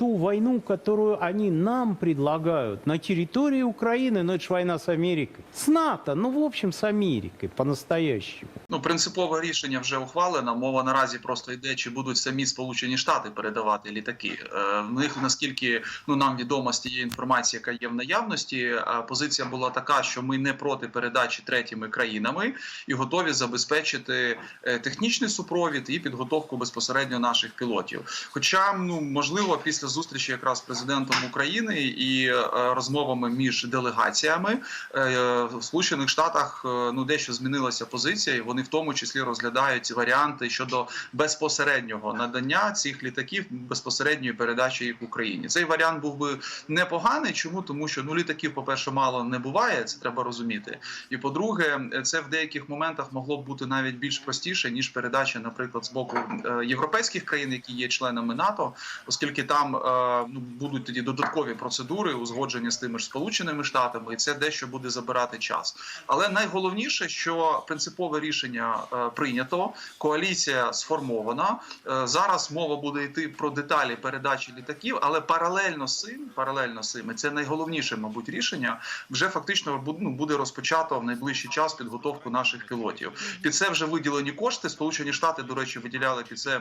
Ту войну, которую они нам предлагают на территории Украины, но это же война с Америкой, с НАТО, ну, в общем, с Америкой по-настоящему. Ну, принципове рішення вже ухвалено. Мова наразі просто йде, чи будуть самі Сполучені Штати передавати літаки. Е, В них наскільки ну нам відомо з тієї інформації, яка є в наявності, е, позиція була така, що ми не проти передачі третіми країнами і готові забезпечити е, технічний супровід і підготовку безпосередньо наших пілотів. Хоча ну можливо, після зустрічі якраз президентом України і е, розмовами між делегаціями е, в Сполучених Штатах е, ну дещо змінилася позиція, і вони в тому числі розглядають варіанти щодо безпосереднього надання цих літаків безпосередньої передачі їх Україні. Цей варіант був би непоганий. Чому тому, що ну літаків, по перше, мало не буває, це треба розуміти. І по-друге, це в деяких моментах могло б бути навіть більш простіше ніж передача, наприклад, з боку е, європейських країн, які є членами НАТО, оскільки там е, ну будуть тоді додаткові процедури, узгодження з тими ж сполученими штатами, і це дещо буде забирати час. Але найголовніше, що принципове рішення е, прийнято, коаліція сформована. Е, зараз мова буде йти про деталі передачі літаків, але паралельно з цим, паралельно з цим, і це найголовніше, мабуть, рішення вже фактично ну, буде розпочато в найближчий час підготовку наших пілотів. Під це вже виділені кошти. Сполучені Штати, до речі, виділяли під це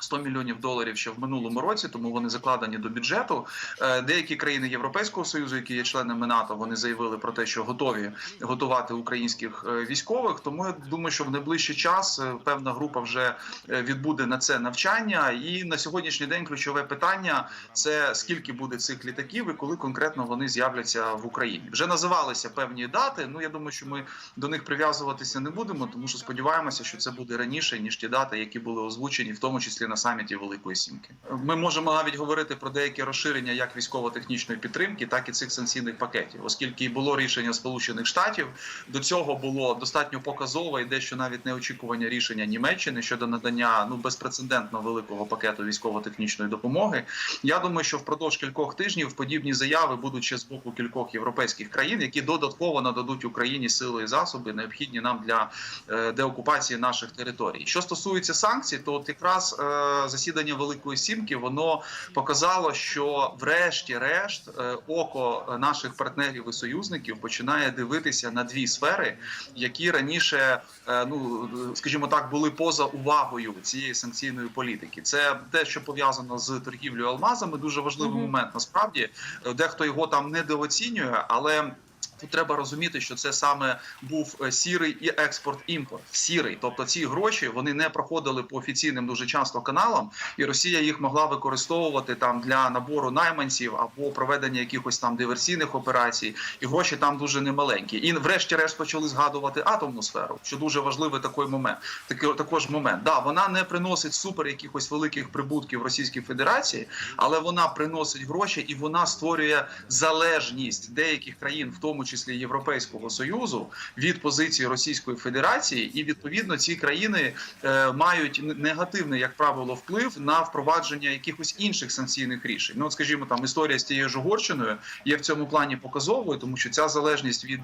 100 мільйонів доларів ще в минулому році, тому вони закладені до бюджету. Е, Деякі країни Європейського союзу, які є членами НАТО, вони заявили про те, що готові готувати українських е, військових. Тому я думаю, що в найближчий час е, певна група вже відбуде на це навчання. І на сьогоднішній день ключове питання це скільки буде цих літаків і коли конкретно вони з'являться в Україні. Вже називалися певні дати. Ну я думаю, що ми до них прив'язуватися не будемо, тому що сподіваємося, що це буде раніше ніж ті дати, які були озвучені, в тому числі на саміті Великої Сімки. Ми можемо навіть говорити про деякі розширення як військово-технічної підтримки, так і цих санкційних пакетів, оскільки було рішення Сполучених Штатів. До цього було достатньо показове і дещо навіть неочікування рішення Німеччини щодо надання ну безпрецедентно великого пакету військово-технічної допомоги. Я думаю, що впродовж кількох тижнів подібні заяви будуть ще з боку кількох європейських країн, які додатково нададуть Україні сили і засоби, необхідні нам для е, деокупації наших територій. Що стосується санкцій, то от якраз е, засідання Великої Сімки воно показало, що врешті-решт е, око наших партнерів і союзників починає дивитися на дві сфери, які раніше, е, ну скажімо так, були поза увагою цієї санкційної політики. Це те, що пов'язано з торгівлею алмазами, дуже важливий Мгм. момент. Насправді дехто його там недооцінює, але. Тут треба розуміти, що це саме був е, сірий і експорт-імпорт. Сірий, тобто ці гроші вони не проходили по офіційним дуже часто каналам, і Росія їх могла використовувати там для набору найманців або проведення якихось там диверсійних операцій. І гроші там дуже немаленькі. І врешті-решт почали згадувати атомну сферу, що дуже важливий такий момент. Такий також момент. Да, вона не приносить супер якихось великих прибутків Російській Федерації, але вона приносить гроші і вона створює залежність деяких країн, в тому числі Європейського союзу, від позиції Російської Федерації, і відповідно ці країни е, мають негативний, як правило, вплив на впровадження якихось інших санкційних рішень. Ну, от, скажімо, там історія з тією ж Угорщиною є в цьому плані показовою, тому що ця залежність від.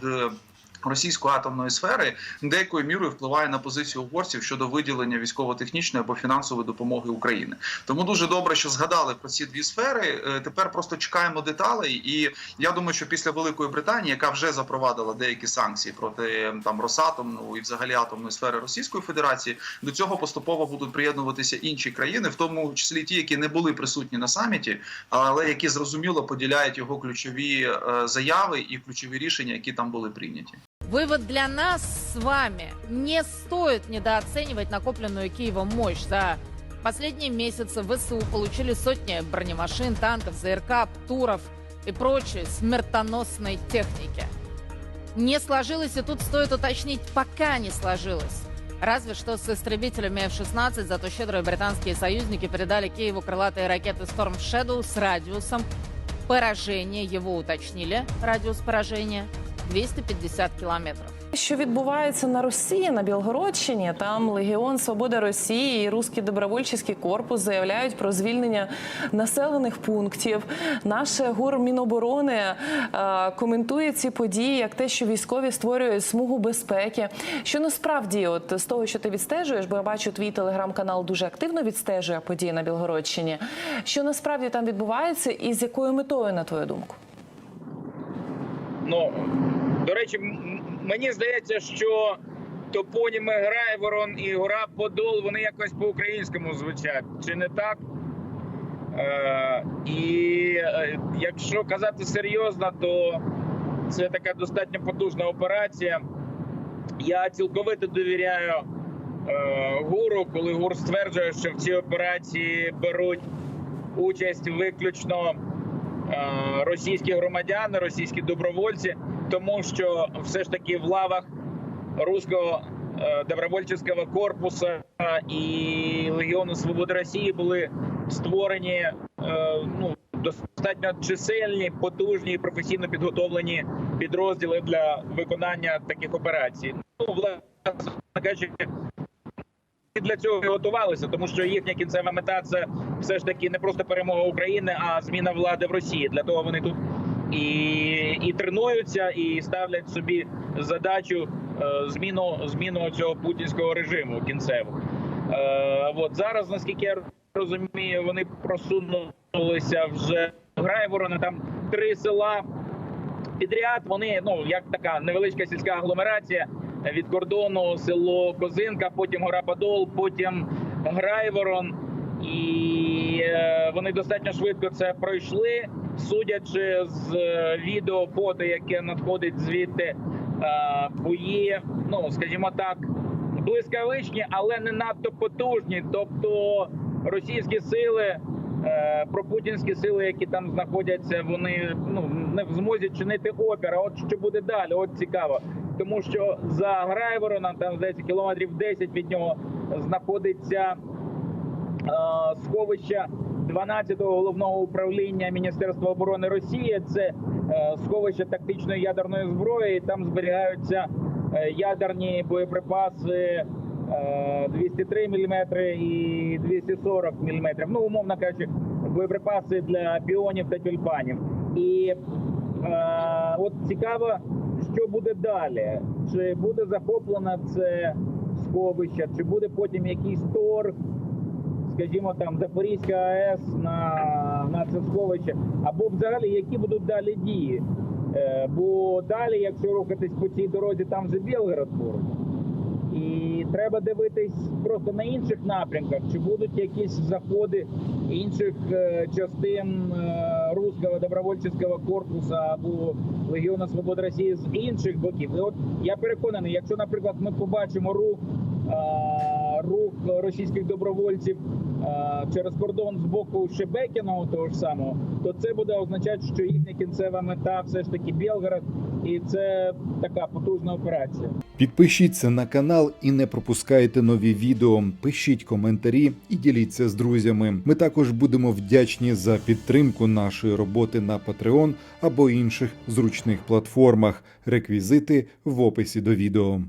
Російської атомної сфери деякою мірою впливає на позицію угорців щодо виділення військово-технічної або фінансової допомоги України. Тому дуже добре, що згадали про ці дві сфери. Е, Тепер просто чекаємо деталей. І я думаю, що після Великої Британії, яка вже запровадила деякі санкції проти там Росатомну і взагалі атомної сфери Російської Федерації, до цього поступово будуть приєднуватися інші країни, в тому числі ті, які не були присутні на саміті, але які зрозуміло поділяють його ключові е, заяви і ключові рішення, які там були прийняті. Вывод для нас с вами. Не стоит недооценивать накопленную Киевом мощь. За последние месяцы ВСУ получили сотни бронемашин, танков, ЗРК, ПТУРов и прочей смертоносной техники. Не сложилось, и тут стоит уточнить, пока не сложилось. Разве что с истребителями F-16, зато щедрые британские союзники передали Киеву крылатые ракеты Storm Shadow с радиусом поражения, его уточнили, радиус поражения 250 километров. що відбувається на Росії на Білгородщині. Там Легіон Свобода Росії і Руський добровольчий корпус заявляють про звільнення населених пунктів. Наше ГУР Міноборони е, коментує ці події як те, що військові створюють смугу безпеки. Що насправді, от з того, що ти відстежуєш, бо я бачу, твій телеграм-канал дуже активно відстежує події на Білгородщині. Що насправді там відбувається, і з якою метою, на твою думку? Ну, до речі, мені здається, що топоніми Грайворон і Гора Подол вони якось по-українському звучать. Чи не так? Е, і е, якщо казати серйозно, то це така достатньо потужна операція. Я цілковито довіряю е, гуру, коли гур стверджує, що в цій операції беруть участь виключно е, російські громадяни, російські добровольці, тому що все ж таки в лавах руського е, добровольчого корпусу е, і Легіону Свободи Росії були створені е, ну, достатньо чисельні, потужні і професійно підготовлені підрозділи для виконання таких операцій. Ну, власне кажучи, для цього готувалися, тому що їхня кінцева мета це все ж таки не просто перемога України, а зміна влади в Росії. Для того вони тут і, і тренуються, і ставлять собі задачу е, зміну зміну цього путінського режиму кінцевого. Е, от зараз, наскільки я розумію, вони просунулися вже Грайворона. Там три села підряд. Вони ну як така невеличка сільська агломерація від кордону село Козинка, потім Гора Подол, потім Грайворон. І е, вони достатньо швидко це пройшли. Судячи з е, відео фото, яке надходить звідти, е, бої, ну скажімо так, блискавичні, але не надто потужні. Тобто російські сили, е, пропутінські сили, які там знаходяться, вони ну не в змозі чинити опір. А от що буде далі? От цікаво, тому що за Грайвороном, там здається, кілометрів 10 від нього знаходиться е, сховища 12-го головного управління Міністерства оборони Росії. Це е, сховище тактичної ядерної зброї. Там зберігаються е, ядерні боєприпаси. е, 203 мм і 240 мм. Ну, умовно кажучи, боєприпаси для піонів та тюльпанів. І е, от цікаво, що буде далі. Чи буде захоплено це сховище, чи буде потім якийсь торг, скажімо, там Запорізька АЕС на, на це або взагалі які будуть далі дії. Е, бо далі, якщо рухатись по цій дорозі, там вже Білгород поруч. І треба дивитись просто на інших напрямках, чи будуть якісь заходи інших е, частин е, руського добровольчого корпусу або Легіону Свободи Росії з інших боків. І от я переконаний, якщо, наприклад, ми побачимо рух, рух російських добровольців е, через кордон з боку Шебекіного того ж самого, то це буде означати, що їхня кінцева мета все ж таки Білгород, і це така потужна операція. Підпишіться на канал і не пропускайте нові відео. Пишіть коментарі і діліться з друзями. Ми також будемо вдячні за підтримку нашої роботи на Patreon або інших зручних платформах. Реквізити в описі до відео.